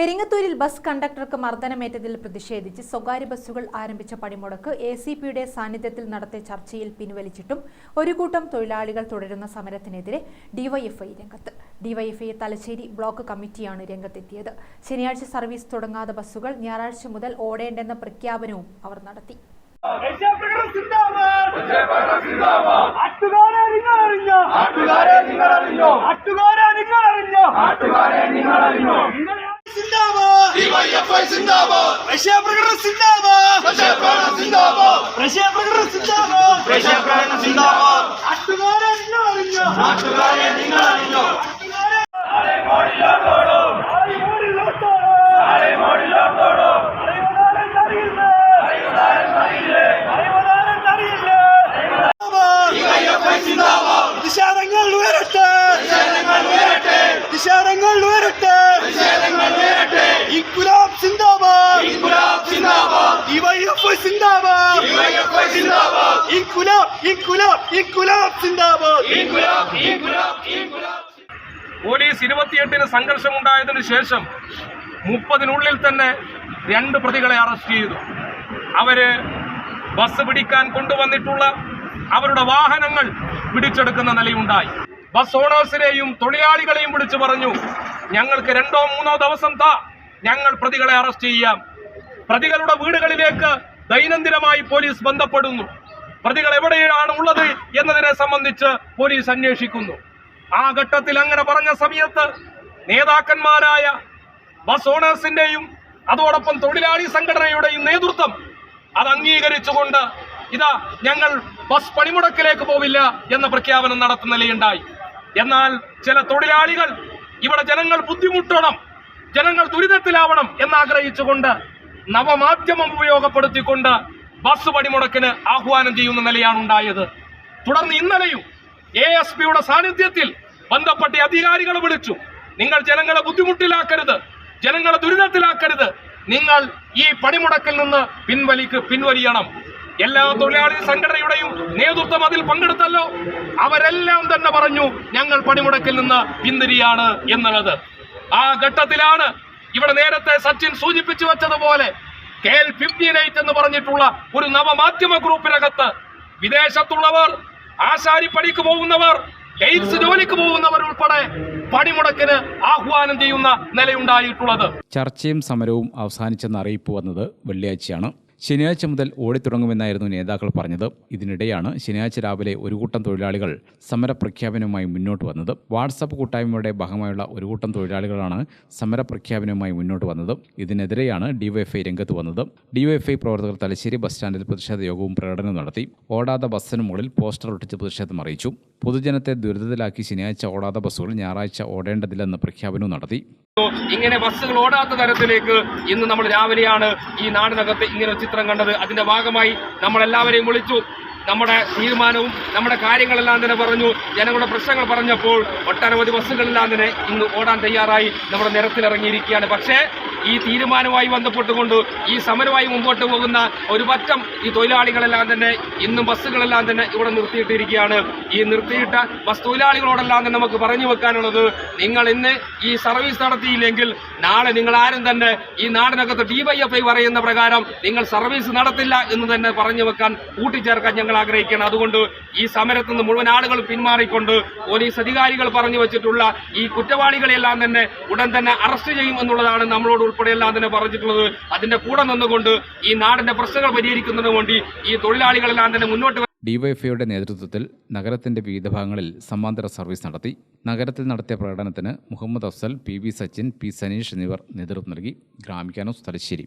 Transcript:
പെരിങ്ങത്തൂരിൽ bus കണ്ടക്ടർക്ക് മർദ്ദനമേറ്റതിൽ പ്രതിഷേധിച്ച് സ്വകാര്യ ബസ്സുകൾ ആരംഭിച്ച പണിമുടക്ക് എ സി പിയുടെ സാന്നിധ്യത്തിൽ നടത്തിയ ചർച്ചയിൽ പിൻവലിച്ചിട്ടും ഒരു കൂട്ടം തൊഴിലാളികൾ തുടരുന്ന സമരത്തിനെതിരെ ഡിവൈഎഫ്ഐ രംഗത്ത്. ഡിവൈഎഫ്ഐ തലശ്ശേരി ബ്ലോക്ക് കമ്മിറ്റിയാണ് രംഗത്തെത്തിയത്. ശനിയാഴ്ച സർവീസ് തുടങ്ങാത്ത ബസ്സുകൾ ഞായറാഴ്ച മുതൽ ഓടേണ്ടെന്ന പ്രഖ്യാപനവും അവർ നടത്തി. നിങ്ങൾ അറിഞ്ഞോ നിങ്ങൾ അറിഞ്ഞോ നിങ്ങൾ അറിഞ്ഞോ അറിഞ്ഞോ നാട്ടുകാരെ നിങ്ങൾ സിന്ദാബാദ്. ഇൻകുലാബ് ഇൻകുലാബ് ഇൻകുലാബ്. പോലീസ് ഇരുപത്തിയെട്ടിന് സംഘർഷമുണ്ടായതിനു ശേഷം മുപ്പതിനുള്ളിൽ തന്നെ രണ്ട് പ്രതികളെ അറസ്റ്റ് ചെയ്തു. അവർ ബസ് പിടിക്കാൻ കൊണ്ടുവന്നിട്ടുള്ള അവരുടെ വാഹനങ്ങൾ പിടിച്ചെടുക്കുന്ന നിലയുണ്ടായി. ബസ് ഓണേഴ്സിനെയും തൊഴിലാളികളെയും വിളിച്ചു പറഞ്ഞു ഞങ്ങൾക്ക് രണ്ടോ മൂന്നോ ദിവസം താ ഞങ്ങൾ പ്രതികളെ അറസ്റ്റ് ചെയ്യാം. പ്രതികളുടെ വീടുകളിലേക്ക് ദൈനംദിനമായി പോലീസ് ബന്ധപ്പെടുന്നു. പ്രതികൾ എവിടെയാണ് ഉള്ളത് എന്നതിനെ സംബന്ധിച്ച് പോലീസ് അന്വേഷിക്കുന്നു. ആ ഘട്ടത്തിൽ അങ്ങനെ പറഞ്ഞ സമയത്ത് നേതാക്കന്മാരായ ബസ് ഓണേഴ്സിന്റെയും അതോടൊപ്പം തൊഴിലാളി സംഘടനയുടെയും നേതൃത്വം അത് അംഗീകരിച്ചുകൊണ്ട് ഇതാ ഞങ്ങൾ ബസ് പണിമുടക്കിലേക്ക് പോവില്ല എന്ന പ്രഖ്യാപനം നടത്തുന്ന നിലയുണ്ടായി. എന്നാൽ ചില തൊഴിലാളികൾ ഇവിടെ ജനങ്ങൾ ബുദ്ധിമുട്ടണം ജനങ്ങൾ ദുരിതത്തിലാവണം എന്നാഗ്രഹിച്ചുകൊണ്ട് നവമാധ്യമം ഉപയോഗപ്പെടുത്തിക്കൊണ്ട് ബസ് പണിമുടക്കിന് ആഹ്വാനം ചെയ്യുന്ന നിലയാണ് ഉണ്ടായത്. തുടർന്ന് ഇന്നലെയും എ എസ് പിയുടെ സാന്നിധ്യത്തിൽ ബന്ധപ്പെട്ട അധികാരികളെ വിളിച്ചു. നിങ്ങൾ ജനങ്ങളെ ബുദ്ധിമുട്ടിലാക്കരുത് ജനങ്ങളെ ദുരിതത്തിലാക്കരുത്. നിങ്ങൾ ഈ പണിമുടക്കിൽ നിന്ന് പിൻവലിക്ക് പിൻവലിയണം. എല്ലാ തൊഴിലാളി സംഘടനയുടെയും നേതൃത്വം അതിൽ പങ്കെടുത്തല്ലോ. അവരെല്ലാം തന്നെ പറഞ്ഞു ഞങ്ങൾ പണിമുടക്കിൽ നിന്ന് പിന്തിരിയാണ് എന്നുള്ളത്. ആ ഘട്ടത്തിലാണ് ഇവിടെ നേരത്തെ സച്ചിൻ സൂചിപ്പിച്ചു വെച്ചതുപോലെ കെ എൽ ഫിഫ്റ്റി നൈറ്റ് എന്ന് പറഞ്ഞിട്ടുള്ള ഒരു നവമാധ്യമ ഗ്രൂപ്പിനകത്ത് വിദേശത്തുള്ളവർ ആശാരിപ്പണിക്ക് പോകുന്നവർ എയ്ഡ്സ് ജോലിക്ക് പോകുന്നവർ ഉൾപ്പെടെ പണിമുടക്കിന് ആഹ്വാനം ചെയ്യുന്ന നിലയുണ്ടായിട്ടുള്ളത്. ചർച്ചയും സമരവും അവസാനിച്ചെന്ന അറിയിപ്പ് വന്നത് വെള്ളിയാഴ്ചയാണ്. ശനിയാഴ്ച മുതൽ ഓടിത്തുടങ്ങുമെന്നായിരുന്നു നേതാക്കൾ പറഞ്ഞത്. ഇതിനിടെയാണ് ശനിയാഴ്ച രാവിലെ ഒരു കൂട്ടം തൊഴിലാളികൾ സമരപ്രഖ്യാപനവുമായി മുന്നോട്ട് വന്നത്. വാട്സപ്പ് കൂട്ടായ്മയുടെ ഭാഗമായുള്ള ഒരു കൂട്ടം തൊഴിലാളികളാണ് സമരപ്രഖ്യാപനവുമായി മുന്നോട്ട് വന്നത്. ഇതിനെതിരെയാണ് ഡിവൈഎഫ്ഐ രംഗത്ത് വന്നത്. ഡിവൈഎഫ്ഐ പ്രവർത്തകർ തലശ്ശേരി ബസ് സ്റ്റാൻഡിൽ പ്രതിഷേധ യോഗവും പ്രകടനം നടത്തി. ഓടാത്ത ബസ്സിന് മുകളിൽ പോസ്റ്റർ ഒട്ടിച്ച് പ്രതിഷേധം അറിയിച്ചു. പൊതുജനത്തെ ദുരിതത്തിലാക്കി ശനിയാഴ്ച ഓടാത്ത ബസ്സുകൾ ഞായറാഴ്ച ഓടേണ്ടതില്ലെന്ന് പ്രഖ്യാപനവും നടത്തി. ഇങ്ങനെ ബസ്സുകൾ ഓടാത്ത തരത്തിലേക്ക് ഇന്ന് നമ്മൾ രാവിലെയാണ് ഈ നാടിനകത്ത് ഇങ്ങനെ ചിത്രം കണ്ടത്. അതിന്റെ ഭാഗമായി നമ്മളെല്ലാവരെയും വിളിച്ചു. നമ്മുടെ തീരുമാനവും നമ്മുടെ കാര്യങ്ങളെല്ലാം തന്നെ പറഞ്ഞു. ജനങ്ങളുടെ പ്രശ്നങ്ങൾ പറഞ്ഞപ്പോൾ ഒട്ടനവധി ബസ്സുകളെല്ലാം തന്നെ ഇന്ന് ഓടാൻ തയ്യാറായി. നമ്മുടെ നിരത്തിലിറങ്ങിയിരിക്കുകയാണ്. പക്ഷേ ഈ തീരുമാനവുമായി ബന്ധപ്പെട്ടുകൊണ്ട് ഈ സമരമായി മുമ്പോട്ട് പോകുന്ന ഒരു പറ്റം ഈ തൊഴിലാളികളെല്ലാം തന്നെ ഇന്നും ബസ്സുകളെല്ലാം തന്നെ ഇവിടെ നിർത്തിയിട്ടിരിക്കുകയാണ്. ഈ നിർത്തിയിട്ട ബസ് തൊഴിലാളികളോടെല്ലാം തന്നെ നമുക്ക് പറഞ്ഞു വെക്കാനുള്ളത് നിങ്ങൾ ഇന്ന് ഈ സർവീസ് നടത്തിയില്ലെങ്കിൽ നാളെ നിങ്ങൾ ആരും തന്നെ ഈ നാടിനകത്ത് ഡിവൈഎഫ്ഐ പറയുന്ന പ്രകാരം നിങ്ങൾ സർവീസ് നടത്തില്ല എന്ന് തന്നെ പറഞ്ഞു വെക്കാൻ കൂട്ടിച്ചേർക്കാൻ ഞങ്ങൾ ആഗ്രഹിക്കുകയാണ്. അതുകൊണ്ട് ഈ സമരത്തിൽ നിന്ന് മുഴുവൻ ആളുകൾ പിന്മാറിക്കൊണ്ട് പോലീസ് അധികാരികൾ പറഞ്ഞു വെച്ചിട്ടുള്ള ഈ കുറ്റവാളികളെല്ലാം തന്നെ ഉടൻ തന്നെ അറസ്റ്റ് ചെയ്യും എന്നുള്ളതാണ് നമ്മളോട് ഉൾപ്പെടെ അതിനെ പറഞ്ഞിട്ടുള്ളത്. അതിന്റെ കൂടെ നിന്നുകൊണ്ട് ഈ നാടിന്റെ പ്രശ്നങ്ങൾ പരിഹരിക്കുന്നതിന് വേണ്ടി ഈ തൊഴിലാളികളെല്ലാം തന്നെ മുന്നോട്ട് ഡിവൈഎഫ്ഐയുടെ നേതൃത്വത്തിൽ നഗരത്തിന്റെ വിവിധ ഭാഗങ്ങളിൽ സമാന്തര സർവീസ് നടത്തി. നഗരത്തിൽ നടത്തിയ പ്രകടനത്തിന് Muhammad Afzal P V Sachin P Saneesh എന്നിവർ നേതൃത്വം നൽകി. ഗ്രാമിക്കാനോസ് തലശ്ശേരി.